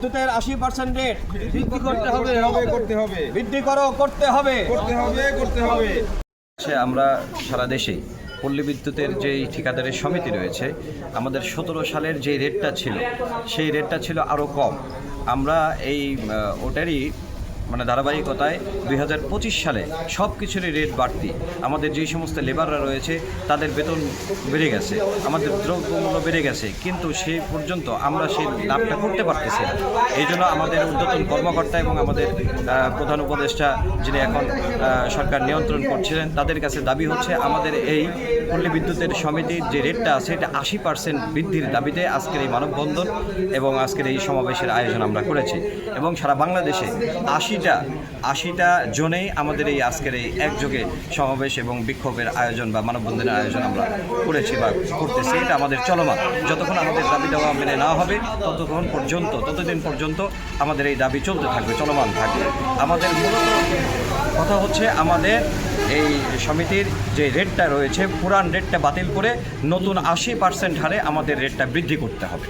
বিদ্যুতের আশি percent rate বৃদ্ধি করতে হবে হবে। করতে হবে। বৃদ্ধি করো করতে হবে। করতে হবে করতে হবে। আমরা সারা দেশেই পল্লী বিদ্যুতের যেই ঠিকাদারের সমিতি রয়েছে আমাদের সতেরো সালের যে রেটটা ছিল সেই রেটটা ছিল আরও কম। আমরা এই ওটারই মানে ধারাবাহিকতায় দুই হাজার পঁচিশ সালে সব কিছুরই রেট বাড়তি। আমাদের যেই সমস্ত লেবাররা রয়েছে, তাদের বেতন বেড়ে গেছে, আমাদের দ্রব্যমূল্য বেড়ে গেছে, কিন্তু সেই পর্যন্ত আমরা সেই লাভটা করতে পারতেছি না। এই জন্য আমাদের ঊর্ধ্বতন কর্মকর্তা এবং আমাদের প্রধান উপদেষ্টা যিনি এখন সরকার নিয়ন্ত্রণ করছিলেন, তাদের কাছে দাবি হচ্ছে, আমাদের এই পল্লী বিদ্যুতের সমিতির যে রেটটা আছে, এটা আশি পার্সেন্ট বৃদ্ধির দাবিতে আজকের এই মানববন্ধন এবং আজকের এই সমাবেশের আয়োজন আমরা করেছি। এবং সারা বাংলাদেশে আশিটা আশিটা জনেই আমাদের এই আজকের এই একযোগে সমাবেশ এবং বিক্ষোভের আয়োজন বা মানববন্ধনের আয়োজন আমরা করেছি বা করতেছি। এটা আমাদের চলমান। যতক্ষণ আমাদের দাবি দেওয়া মেনে নেওয়া হবে, ততক্ষণ পর্যন্ত, ততদিন পর্যন্ত আমাদের এই দাবি চলতে থাকবে, চলমান থাকবে। আমাদের কথা হচ্ছে আমাদের এই সমিতির যে রেটটা রয়েছে, পুরান রেটটা বাতিল করে নতুন আশি পার্সেন্ট হারে আমাদের রেটটা বৃদ্ধি করতে হবে।